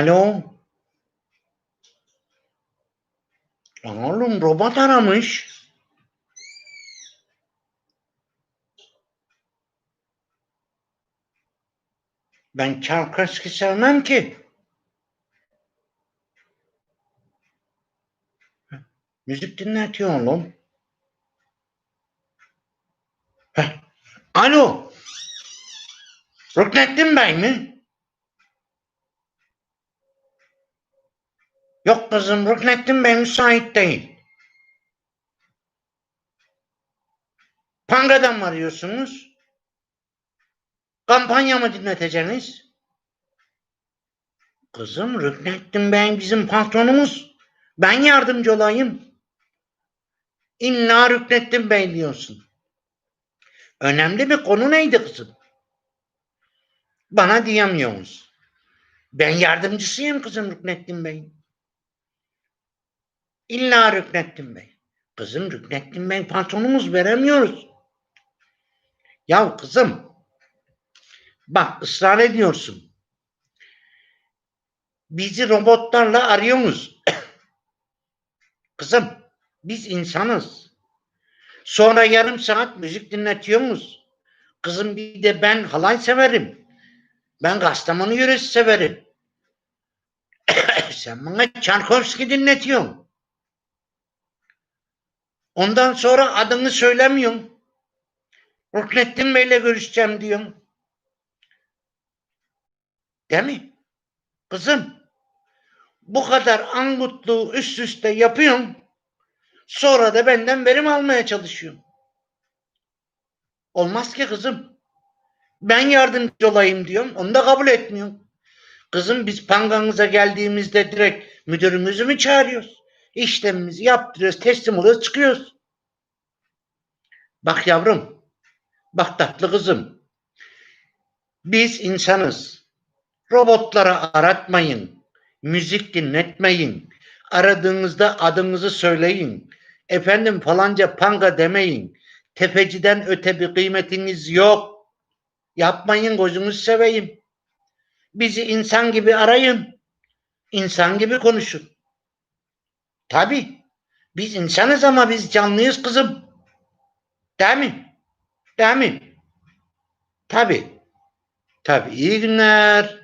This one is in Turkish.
Alo. Oğlum robot aramış. Ben Çarkıskı sevmem ki. Müzik dinletiyor oğlum. Heh. Alo. Rüknettin Bey mi? Yok kızım Rüknettin Bey müsait değil. Panga'dan mı arıyorsunuz? Kampanya mı dinleteceksiniz? Kızım Rüknettin Bey bizim patronumuz. Ben yardımcı olayım. İlla Rüknettin Bey diyorsun. Önemli bir konu neydi kızım? Bana diyemiyorsunuz. Ben yardımcısıyım kızım Rüknettin Bey. İlla Rüknettin Bey. Kızım Rüknettin Bey patronumuz veremiyoruz. Ya kızım bak ısrar ediyorsun. Bizi robotlarla arıyorsunuz. kızım biz insanız. Sonra yarım saat müzik dinletiyorsunuz. Kızım bir de ben halay severim. Ben Kastamonu yöresi severim. Sen bana Çarkovski dinletiyorsun. Ondan sonra adını söylemiyorsun. Ruknettin Bey'le görüşeceğim diyorsun. Değil mi? Kızım, bu kadar angutluğu üst üste yapıyorsun. Sonra da benden verim almaya çalışıyorsun. Olmaz ki kızım. Ben yardımcı olayım diyorum. Onu da kabul etmiyorsun. Kızım biz panganıza geldiğimizde direkt müdürümüzü mü çağırıyoruz? İşlemimizi yaptırıyoruz, teslim oluyoruz, çıkıyoruz. Bak yavrum, bak tatlı kızım. Biz insanız. Robotlara aratmayın. Müzik dinletmeyin. Aradığınızda adınızı söyleyin. Efendim falanca panga demeyin. Tefeciden öte bir kıymetiniz yok. Yapmayın gözünüzü seveyim. Bizi insan gibi arayın. İnsan gibi konuşun. Tabi. Biz insanız ama biz canlıyız kızım. Değil mi? Değil mi? Tabi. Tabi. İyi günler.